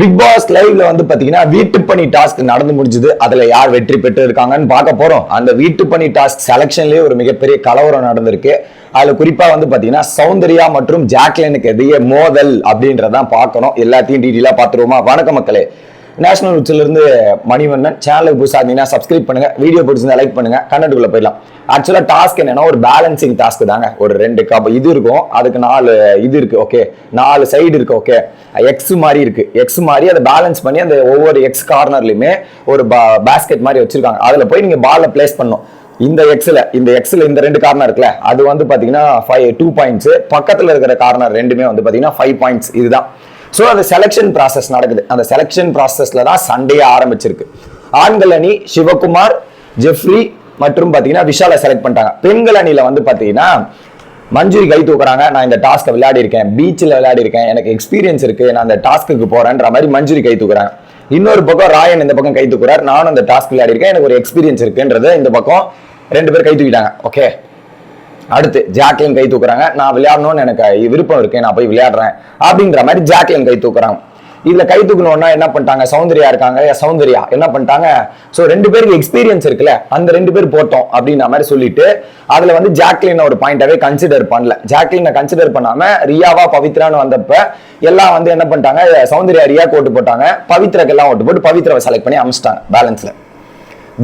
Big pass லைவ்ல வந்து பாத்தீங்கன்னா வீட்டு பணி டாஸ்க் நடந்து முடிஞ்சது. அதுல யார் வெற்றி பெற்று இருக்காங்கன்னு பார்க்க போறோம். அந்த வீட்டு பணி டாஸ்க் செலக்ஷன்லயே ஒரு மிகப்பெரிய கலவரம் நடந்திருக்கு. அதுல குறிப்பா வந்து பாத்தீங்கன்னா சௌந்தர்யா மற்றும் ஜாக்லினுக்கு எதிரே மோதல் அப்படின்றதான் பார்க்கணும். எல்லாத்தையும் டீட்டெயிலா பாத்துருவோமா வணக்க மக்களே. நேஷனல் உச்சில மணிவண்ணன் சேனலுக்கு புதுசாக இருந்தீங்கன்னா சப்ஸ்கிரைப் பண்ணுங்கள் வீடியோ பிடிச்சிருந்தா லைக் பண்ணுங்க. கண்டென்ட்டுக்குள்ள போயிடலாம். ஆக்சுவலா டாஸ்க் என்னென்னா ஒரு பேலன்சிங் டாஸ்க் தாங்க. ஒரு ரெண்டு கப் இது இருக்கும் அதுக்கு நாலு இது இருக்குது ஓகே நாலு சைடு இருக்குது ஓகே எக்ஸ் மாதிரி இருக்குது எக்ஸ் மாதிரி அதை பேலன்ஸ் பண்ணி அந்த ஒவ்வொரு எக்ஸ் கார்னர்லையுமே ஒரு பா பேஸ்கெட் மாதிரி வச்சுருக்காங்க. அதில் போய் நீங்கள் பால்ல பிளேஸ் பண்ணும் இந்த எக்ஸில் இந்த எக்ஸில் இந்த ரெண்டு கார்னர் இருக்குல்ல அது வந்து பார்த்தீங்கன்னா ஃபைவ் டூ பாயிண்ட்ஸு பக்கத்தில் இருக்கிற கார்னர் ரெண்டுமே வந்து பார்த்தீங்கன்னா ஃபைவ் பாயிண்ட்ஸ் இதுதான். ஸோ அந்த செலெக்ஷன் ப்ராசஸ் நடக்குது. அந்த செலெக்ஷன் ப்ராசஸில் தான் சண்டையே ஆரம்பிச்சிருக்கு. ஆண்கள் அணி சிவகுமார் ஜெஃப்ரி மற்றும் பார்த்தீங்கன்னா விஷாலை செலக்ட் பண்ணிட்டாங்க. பெண்கள் அணியில் வந்து பார்த்தீங்கன்னா மஞ்சுரி கை தூக்குறாங்க. நான் இந்த டாஸ்க்கை விளையாடி இருக்கேன். பீச்சில் விளையாடி இருக்கேன். எனக்கு எக்ஸ்பீரியன்ஸ் இருக்கு. நான் அந்த டாஸ்க்கு போறேன்ற மாதிரி மஞ்சுரி கை தூக்குறாங்க. இன்னொரு பக்கம் ராயன் இந்த பக்கம் கை தூக்குறாரு. நானும் அந்த டாஸ்க் விளையாடி இருக்கேன். எனக்கு ஒரு எக்ஸ்பீரியன்ஸ் இருக்குன்றது இந்த பக்கம் ரெண்டு பேர் கை தூக்கிட்டாங்க. ஓகே அடுத்து ஜாக்லின் கை தூக்குறாங்க. நான் விளையாடணும்னு எனக்கு விருப்பம் இருக்கு. நான் போய் விளையாடுறேன். அப்படின்ற மாதிரி ஜாக்லின் கை தூக்குறாங்க. இதுல கை தூக்கணும்னா என்ன பண்ணிட்டாங்க? சௌந்தர்யா இருக்காங்க. சௌந்தர்யா என்ன பண்ணிட்டாங்க? ஸோ ரெண்டு பேருக்கு எக்ஸ்பீரியன்ஸ் இருக்குல்ல. அந்த ரெண்டு பேர் போட்டோம் அப்படின்ற மாதிரி சொல்லிட்டு அதுல வந்து ஜாக்லின் ஒரு பாயிண்டாவே கன்சிடர் பண்ணல. ஜாக்லினை கன்சிடர் பண்ணாம ரியாவா பவித்ரான்னு வந்தப்ப எல்லாம் வந்து என்ன பண்ணிட்டாங்க? சௌந்தர்யா ரியா ஓட்டு போட்டாங்க. பவித்ரக்கெல்லாம் ஓட்டு போட்டு பவித்ராவை செலக்ட் பண்ணி அமிச்சிட்டாங்க பேலன்ஸ்ல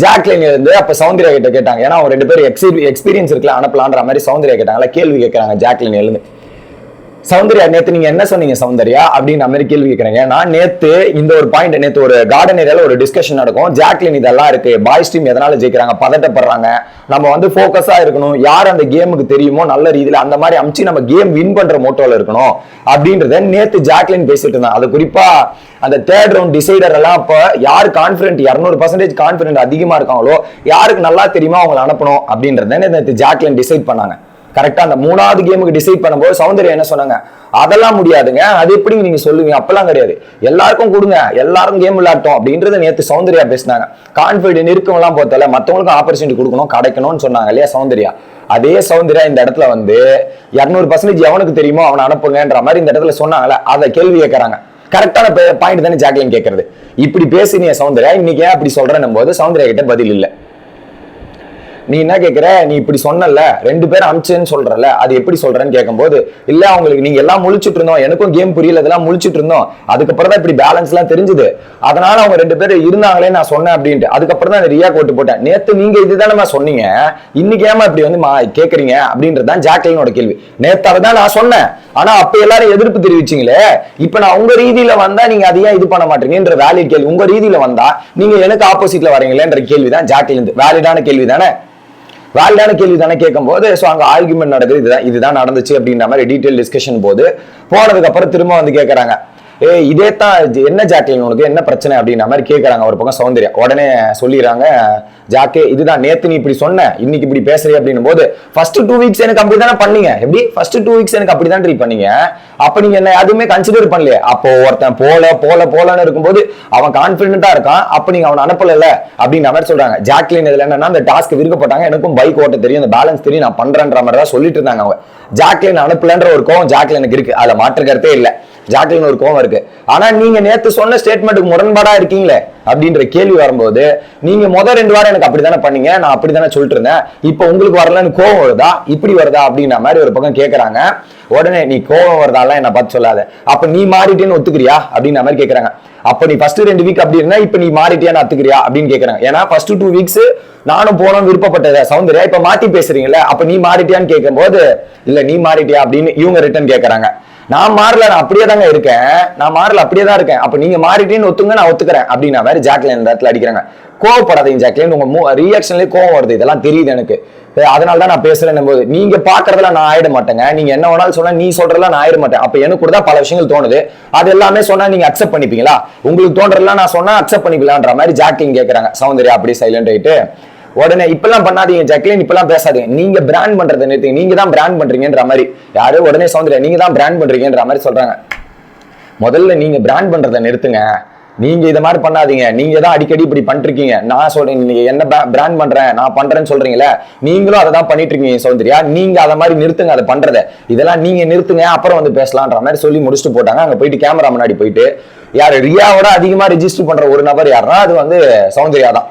ஜாக்லின் இருந்து அப்ப சௌந்தர்யா கிட்ட கேட்டாங்க. ஏன்னா அவங்க ரெண்டு பேரும் எக்ஸ்பீரியன்ஸ் இருக்குல்ல அனுப்பலான்ற மாதிரி சௌந்தர்யா கேட்டாங்கல்ல கேள்வி கேட்கறாங்க ஜாக்லின் எழுந்து. சௌந்தர்யா நேத்து நீங்க என்ன சொன்னீங்க சௌந்தர்யா அப்படின்னு மாதிரி கேள்வி கேட்கறீங்க நான் நேத்து இந்த ஒரு பாயிண்ட் நேத்து ஒரு கார்டன் ஏரியால ஒரு டிஸ்கஷன் நடக்கும். ஜாக்லின் இதெல்லாம் இருக்கு. பாய்ஸ் டீம் எதனால ஜெயிக்கிறாங்க? பதட்டப்படுறாங்க. நம்ம வந்து போக்கஸா இருக்கணும். யார் அந்த கேமுக்கு தெரியுமோ நல்ல ரீதியில அந்த மாதிரி அமிச்சு நம்ம கேம் வின் பண்ற மோட்டோல இருக்கணும் அப்படின்றத நேத்து ஜாக்லின் பேசிட்டு இருந்தாங்க அது குறிப்பா அந்த தேர்ட் ரவுண்ட் டிசைடர் எல்லாம் அப்ப யார் கான்பிடன்ட் இரநூறு பர்சன்டேஜ் கான்பிடன்ட் அதிகமா இருக்காங்களோ யாருக்கு நல்லா தெரியுமோ அவங்களை அனுப்பணும் அப்படின்றத நேத்து ஜாக்லின் டிசைட் பண்ணாங்க. கரெக்டா அந்த மூணாவது கேமுக்கு டிசைட் பண்ணும்போது சௌந்தர்யா என்ன சொன்னாங்க? அதெல்லாம் முடியாதுங்க. அது எப்படி நீங்க சொல்லுவீங்க? அப்பெல்லாம் கிடையாது. எல்லாருக்கும் கொடுங்க. எல்லாரும் கேம் விளையாட்டோம் அப்படின்றத நேற்று சௌந்தர்யா பேசினாங்க. கான்பிடன்ட் இருக்கவங்களாம் பொறுத்தல மற்றவங்களுக்கும் ஆப்பர்ச்சுனிட்டி கொடுக்கணும் கிடைக்கணும்னு சொன்னாங்க இல்லையா சௌந்தர்யா? அதே சௌந்தர்யா இந்த இடத்துல வந்து இரநூறு பர்சன்டேஜ் எவனுக்கு தெரியுமோ அவனை அனுப்புங்கன்ற மாதிரி இந்த இடத்துல சொன்னாங்கல்ல அதை கேள்வி கேட்கறாங்க. கரெக்டான பாயிண்ட் தானே ஜாக்லின் கேட்கறது. இப்படி பேசினிய சௌந்தர்யா. இன்னைக்கு ஏன் அப்படி சொல்றேன் போது சௌந்தர்யா கிட்ட பதில் இல்லை. நீ என்ன கேட்குற நீ இப்படி சொன்னல ரெண்டு பேரும் அமிச்சேன்னு சொல்றல அது எப்படி சொல்றேன்னு கேட்கும்போது இல்ல அவங்களுக்கு நீங்க எல்லாம் முழிச்சிட்டு இருந்தோம். எனக்கும் கேம் புரியல. இதெல்லாம் முழிச்சிட்டு இருந்தோம். அதுக்கப்புறம் தான் இப்படி பேலன்ஸ் எல்லாம் தெரிஞ்சுது. அதனால அவங்க ரெண்டு பேரும் இருந்தாங்களே நான் சொன்னேன் அப்படின்ட்டு. அதுக்கப்புறம் தான் ரியா கோட்டு போட்டேன். நேத்து நீங்க இதுதானே சொன்னீங்க? இன்னைக்கு ஏமா இப்படி வந்து மா கேக்குறீங்க? அப்படின்றதுதான் ஜாக்லினோட கேள்வி. நேத்து அதை தான் நான் சொன்னேன். ஆனா அப்ப எல்லாரும் எதிர்ப்பு தெரிவிச்சீங்களே. இப்ப நான் உங்க ரீதியில வந்தா நீங்க அதையே இது பண்ண மாட்டீங்கன்ற வேலிட் கேள்வி. உங்க ரீதியில வந்தா நீங்க எனக்கு ஆப்போசிட்ல வரீங்களேன்ற கேள்வி தான் ஜாக்லின் வேலிடான கேள்வி தானே வேலிடான கேள்வி தானே கேட்கும் போது ஸோ அங்கே ஆர்குமெண்ட் நடக்குது இதுதான் இதுதான் நடந்துச்சு அப்படின்ற மாதிரி டீட்டெயில் டிஸ்கஷன் போது போனதுக்கப்புறம் திரும்ப வந்து கேட்கறாங்க ஏ இதே தான் என்ன ஜாக்லின் உனக்கு? என்ன பிரச்சனை அப்படின்ற மாதிரி கேட்குறாங்க ஒரு பக்கம் சௌந்தர்யா. உடனே சொல்லிடுறாங்க ஜாக்கே இதுதான் நேத்து நீ இப்படி சொன்ன இன்னைக்கு இப்படி பேசுறீ அப்படின்னும் போது ஃபர்ஸ்ட் டூ வீக்ஸ் எனக்கு அப்படி தானே பண்ணீங்க? எப்படி? ஃபர்ஸ்ட் டூ வீக்ஸ் எனக்கு அப்படி தான் ட்ரீட் பண்ணீங்க. அப்ப நீங்க என்ன எதுவுமே கன்சிடர் பண்ணலையே? அப்போ ஒருத்தன் போல போல போலன்னு இருக்கும்போது அவன் கான்ஃபிடென்ட்டா இருக்கான். அப்போ நீங்க அவனை அனுப்பல அப்படின்ற மாதிரி சொல்றாங்க. ஜாக்லின் இதுல என்னன்னா அந்த டாஸ்க் விருக்கப்பட்டாங்க எனக்கும் பைக் ஓட்ட தெரியும் அந்த பேலன்ஸ் தெரியும் நான் பண்றேன்ற மாதிரி தான் சொல்லிட்டு இருந்தாங்க அவங்க. ஜாக்லின் அனுப்பலன்ற ஒரு கோவம் ஜாக்லினுக்கு இருக்கு. அதுல மாற்று கருத்தே இல்லை. ஜாக்லின் ஒரு கோவம் இருக்கு. ஆனா நீங்க நேத்து சொன்ன ஸ்டேட்மெண்ட்டுக்கு முரண்பாடா இருக்கீங்களே அப்படின்ற கேள்வி வரும்போது நீங்க முத ரெண்டு வாரம் எனக்கு அப்படித்தானே பண்ணீங்க நான் அப்படித்தானே சொல்லிட்டு இருந்தேன். இப்போ உங்களுக்கு வரலன்னு கோவம் வருதா? இப்படி வருதா அப்படின்ற மாதிரி ஒரு பக்கம் கேக்குறாங்க. உடனே நீ கோவம் வருதாலாம் என்ன பார்த்து சொல்லாத. அப்ப நீ மாறிட்டேன்னு ஒத்துக்கிறியா? அப்படின்ற மாதிரி கேக்குறாங்க. அப்ப நீ ஃபர்ஸ்ட் ரெண்டு வீக் அப்படி இருந்தா இப்ப நீ மாறிட்டியா ஒத்துக்கிறியா அப்படின்னு கேக்குறாங்க. ஏன்னா ஃபர்ஸ்ட் டூ வீக்ஸ் நானும் போனோம் விருப்பப்பட்டத. சௌந்தர்யா இப்ப மாத்தி பேசுறீங்களே அப்ப நீ மாறிட்டியான்னு கேட்கும்போது இல்ல நீ மாறிட்டியா? அப்படின்னு இவங்க ரிட்டர்ன் கேக்குறாங்க. நான் மாறல நான் அப்படியே தாங்க இருக்கேன். நான் மாறல அப்படியே தான் இருக்கேன். அப்ப நீங்க மாறிட்டேன்னு ஒத்துங்க நான் ஒத்துக்கிறேன். அப்படின்னா வேற ஜாக்லின் இந்த இடத்துல அடிக்கிறாங்க. கோவப்படாதீங்க ஜாக்லின். உங்க ரியாக்ஷன்லேயே கோவம் வருது. இதெல்லாம் தெரியுது எனக்கு. அதனால தான் நான் பேசுறேன் போது நீங்க பாக்குறதுல நான் ஆயிட மாட்டேங்க. நீங்க என்ன வேணாலும் சொன்னா நீ சொல்றதுல நான் ஆயிட மாட்டேன். அப்ப எனக்கு கூட தான் பல விஷயங்கள் தோணுது. அது எல்லாமே சொன்னா நீங்க அக்செப்ட் பண்ணிப்பீங்களா? உங்களுக்கு தோன்றதெல்லாம் நான் சொன்னா அக்செப்ட் பண்ணிக்கலான்ற மாதிரி ஜாக்லின் கேக்குறாங்க. சௌந்தர்யா அப்படி சைலண்ட் ஆயிட்டு உடனே இப்பெல்லாம் பண்ணாதீங்க ஜக்லின் இப்பெல்லாம் பேசாதீங்க. நீங்க பிராண்ட் பண்றதை நிறுத்துங்க. நீங்க தான் பிராண்ட் பண்றீங்கன்ற மாதிரி. யாரும் உடனே சௌந்தர்யா நீங்க தான் பிராண்ட் பண்றீங்கன்ற மாதிரி சொல்றாங்க. முதல்ல நீங்க பிராண்ட் பண்றதை நிறுத்துங்க. நீங்க இதை மாதிரி பண்ணாதீங்க. நீங்க தான் அடிக்கடி இப்படி பண்ணிருக்கீங்க. நான் சொல்றேன் நீங்க என்ன பிராண்ட் பண்றேன் நான் பண்றேன்னு சொல்றீங்களே நீங்களும் அதை தான் பண்ணிட்டு இருக்கீங்க சௌந்தர்யா நீங்க அதை மாதிரி நிறுத்துங்க அதை பண்றத. இதெல்லாம் நீங்க நிறுத்துங்க அப்புறம் வந்து பேசலான்ற மாதிரி சொல்லி முடிச்சுட்டு போட்டாங்க. அங்க போயிட்டு கேமரா முன்னாடி போயிட்டு யார் ரியாவோட அதிகமா ரிஜிஸ்டர் பண்ற ஒரு நபர் யாருன்னா அது வந்து சௌந்தர்யா தான்.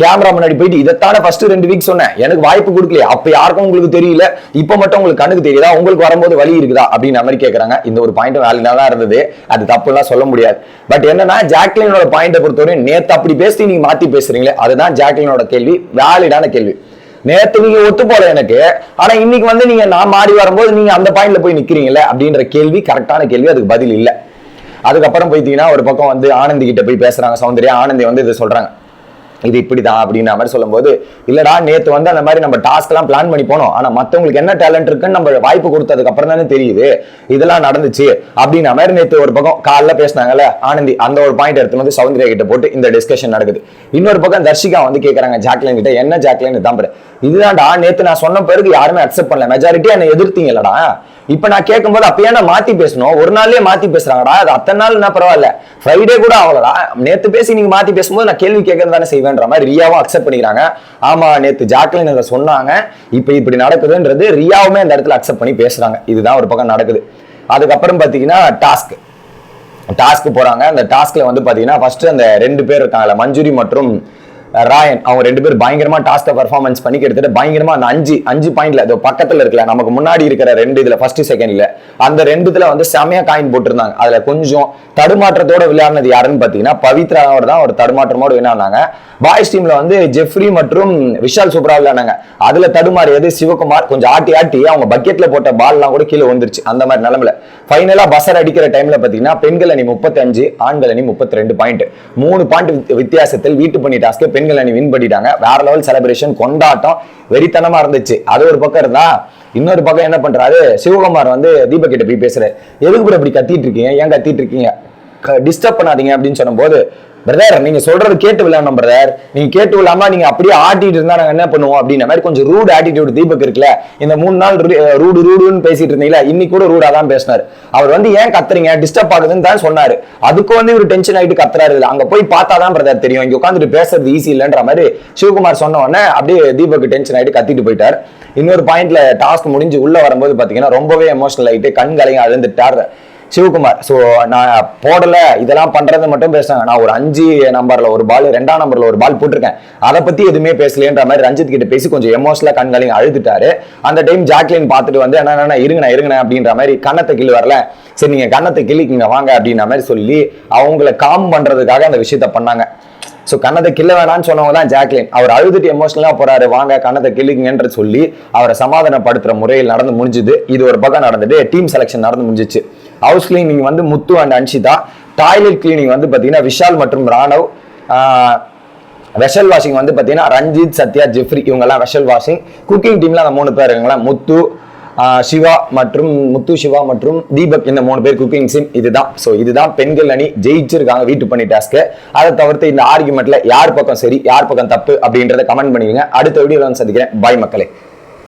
கேமரா முன்னாடி போயிட்டு இதைத்தானே ஃபர்ஸ்ட் ரெண்டு வீக் சொன்னேன். எனக்கு வாய்ப்பு கொடுக்கல அப்ப யாருக்கும் உங்களுக்கு தெரியல. இப்ப மட்டும் உங்களுக்கு கண்ணுக்கு தெரியுதா? உங்களுக்கு வரும்போது வழி இருக்குதா? அப்படின்னு மாதிரி கேட்கறாங்க இந்த ஒரு பாயிண்ட் வேலையா தான் இருந்தது. அது தப்புலாம் சொல்ல முடியாது. பட் என்னன்னா ஜாக்லினோட பாயிண்டை பொறுத்தவரை நேத்து அப்படி பேசி நீங்க மாத்தி பேசுறீங்களே அதுதான் ஜாக்லினோட கேள்வி. வேலிடான கேள்வி. நேத்து நீங்க ஒத்து போல எனக்கு. ஆனா இன்னைக்கு வந்து நீங்க நான் மாறி வரும்போது நீங்க அந்த பாயிண்ட்ல போய் நிக்கிறீங்களே அப்படின்ற கேள்வி கரெக்டான கேள்வி அதுக்கு பதில் இல்ல. அதுக்கப்புறம் போயிட்டீங்கன்னா ஒரு பக்கம் வந்து ஆனந்தி கிட்ட போய் பேசுறாங்க. சௌந்தர்யா ஆனந்தி வந்து இதை சொல்றாங்க. இது இப்படிதான் அப்படின்ற மாதிரி சொல்லும்போது இல்லடா நேற்று வந்து அந்த மாதிரி நம்ம டாஸ்க் எல்லாம் பிளான் பண்ணி போனோம். ஆனா மத்தவங்களுக்கு என்ன டேலண்ட் இருக்குன்னு நம்ம வாய்ப்பு கொடுத்ததுக்கு அப்புறம் தானே தெரியுது. இதெல்லாம் நடந்துச்சு அப்படின்ற மாதிரி நேற்று ஒரு பக்கம் காலைல பேசினாங்கல்ல ஆனந்தி அந்த ஒரு பாயிண்ட் எடுத்து வந்து சௌந்தர்யா கிட்ட போட்டு இந்த டிஸ்கஷன் நடக்குது. இன்னொரு பக்கம் தர்ஷிகா வந்து கேட்கறாங்க ஜாக்லின் கிட்ட என்ன ஜாக்லின் தான் இதுதான்டா நேற்று நான் சொன்ன பிறகு யாருமே அக்செப்ட் பண்ணல. மெஜாரிட்டி என்ன எதிர்த்தீங்களடா இப்ப நான் கேட்கும்போது அப்பயே நான் மாத்தி பேசணும்? ஒரு நாள்லயே மாத்தி பேசுறாங்கடா. அது அத்தனை நாள் என்ன பரவாயில்ல. ஃப்ரைடே கூட ஆகலடா. நேற்று பேசி நீங்க மாத்தி பேசும்போது நான் கேள்வி கேட்கறது தானே செய்வேன்ற மாதிரி ரியாவும் அக்செப்ட் பண்ணிக்கிறாங்க. ஆமா நேத்து ஜாக்லின் இதை சொன்னாங்க. இப்ப இப்படி நடக்குதுன்றது ரியாவுமே அந்த இடத்துல அக்செப்ட் பண்ணி பேசுறாங்க. இதுதான் ஒரு பக்கம் நடக்குது. அதுக்கப்புறம் பாத்தீங்கன்னா டாஸ்க். டாஸ்க் போறாங்க. அந்த டாஸ்க்ல வந்து பாத்தீங்கன்னா ஃபர்ஸ்ட் அந்த ரெண்டு பேர் இருக்காங்கல்ல மஞ்சுரி மற்றும் ராயன் அவங்க ரெண்டு பேரும் பயங்கரமா டாஸ்க பர்ஃபார்மன்ஸ் பண்ணி கிட்டத்தட்ட பயங்கரமா அந்த அஞ்சு அஞ்சு பாயிண்ட்ல அது பக்கத்துல இருக்கல நமக்கு முன்னாடி இருக்கிற ரெண்டு இதுல ஃபர்ஸ்ட் செகண்ட்ல அந்த ரெண்டு இதுல வந்து செமையா காயின் போட்டிருந்தாங்க. அதுல கொஞ்சம் தடுமாற்றத்தோட விளையாடினது யாருன்னு பாத்தீங்கன்னா அவர் தான் ஒரு தடுமாற்றமோட விளையாடினாங்க பாய்ஸ் டீம்ல வந்து ஜெஃப்ரி மற்றும் விஷால் சூப்பரா விளையாடினாங்க. அதுல தடுமாறியது சிவகுமார். கொஞ்சம் ஆட்டி ஆட்டி அவங்க பக்கெட்ல போட்ட பால்லாம் கூட கீழே வந்துருச்சு அந்த மாதிரி நிலமில ஃபைனலா பசர் அடிக்கிற டைம்ல பாத்தீங்கன்னா பெண்கள் அணி முப்பத்தி அஞ்சு ஆண்கள் அணி முப்பத்தி ரெண்டு பாயிண்ட் மூணு பாயிண்ட் வித்தியாசத்தில் வீட்டு பண்ணி டாஸ்க்கு பெண் பெண்கள் அணி வின் பண்ணிட்டாங்க. வேற லெவல் செலிப்ரேஷன் கொண்டாட்டம் வெறித்தனமா இருந்துச்சு. அது ஒரு பக்கம் இருந்தா இன்னொரு பக்கம் என்ன பண்றாரு? சிவகுமார் வந்து தீபக் கிட்ட போய் பேசுறாரு. எதுக்கு கூட இப்படி கத்திட்டு இருக்கீங்க? ஏன் கத்திட்டு இருக்கீங்க? டிஸ்டர்ப் பண்ணாதீங்க அப்படின்னு சொன்னபோது பிரதர் நீங்க சொல்றது கேட்டு விளையாடணும் பிரதர் நீங்க கேட்டு விழாம நீங்க அப்படியே ஆட்டிட்டு இருந்தா நாங்க என்ன பண்ணுவோம் அப்படின்ற மாதிரி கொஞ்சம் ரூட் ஆட்டிடியூட் தீபக் இருக்குல்ல? இந்த மூணு நாள் ரூடு ரூடுன்னு பேசிட்டு இருந்தீங்களா இன்னைக்கு கூட ரூடா தான் பேசினாரு. அவர் வந்து ஏன் கத்துறீங்க? டிஸ்டர்ப் ஆகுதுன்னு தான் சொன்னாரு. அதுக்கு வந்து இவர் டென்ஷன் ஆகிட்டு கத்துறாரு இல்லை அங்க போய் பார்த்தா தான் பிரதர் தெரியும். இங்க உட்காந்துட்டு பேசுறது ஈஸி இல்லைன்ற மாதிரி சிவகுமார் சொன்ன உடனே அப்படியே தீபக் டென்ஷன் ஆயிட்டு கத்திட்டு போயிட்டார். இன்னொரு பாயிண்ட்ல டாஸ்க் முடிஞ்சு உள்ள வரும்போது பாத்தீங்கன்னா ரொம்பவே எமோஷனல் ஆயிட்டு கண்களையும் அழுந்துட்டார். சிவகுமார். ஸோ நான் போடலை. இதெல்லாம் பண்ணுறது மட்டும் பேசினாங்க. நான் ஒரு அஞ்சு நம்பரில் ஒரு பால் ரெண்டாம் நம்பரில் ஒரு பால் போட்டிருக்கேன். அதை பற்றி எதுவுமே பேசலன்ற மாதிரி ரஞ்சித் கிட்ட பேசி கொஞ்சம் எமோஷனலாக கண்களையும் அழுதுட்டாரு. அந்த டைம் ஜாக்லின் பார்த்துட்டு வந்து என்ன என்ன இருங்கண்ணா இருங்கண்ணா அப்படின்ற மாதிரி கண்ணத்தை கிள்ளி வரல. சரி நீங்கள் கண்ணத்தை கிள்ளிக்குங்க வாங்க அப்படின்ற மாதிரி சொல்லி அவங்கள காம் பண்ணுறதுக்காக அந்த விஷயத்த பண்ணாங்க. ஸோ கண்ணத்தை கிள்ள வேணாம்னு சொன்னவங்க தான் ஜாக்லின். அவர் அழுதுட்டு எமோஷனலாக போறாரு. வாங்க கண்ணத்தை கிள்ளிங்கன்ற சொல்லி அவரை சமாதானப்படுத்துற முறையில் நடந்து முடிஞ்சுது. இது ஒரு பக்கம் நடந்துட்டு டீம் செலெக்ஷன் நடந்து முடிஞ்சிச்சு. ஹவுஸ் கிளீனிங் வந்து Muthu and Anshitha. Toilet cleaning வந்து பார்த்தீங்கன்னா விஷால் மற்றும் ராணவ். வெஷல் வாஷிங் வந்து பார்த்தீங்கன்னா ரஞ்சித் சத்யா ஜெஃப்ரி இவங்கெல்லாம் வெஷல் வாஷிங் குக்கிங் டீம்ல அந்த மூணு பேர் இருக்காங்களா முத்து சிவா மற்றும் முத்து சிவா மற்றும் தீபக் இந்த மூணு பேர் குக்கிங் சிம் இதுதான். ஸோ இதுதான் பெண்கள் அணி ஜெயிச்சிருக்காங்க வீட்டு பண்ணி டாஸ்க்கு அதை தவிர்த்து இந்த ஆர்குமெண்ட்ல யார் பக்கம் சரி யார் பக்கம் தப்பு அப்படின்றத கமெண்ட் பண்ணிடுங்க அடுத்த வீடியோவில் வந்து சந்திக்கிறேன். பாய் மக்களே.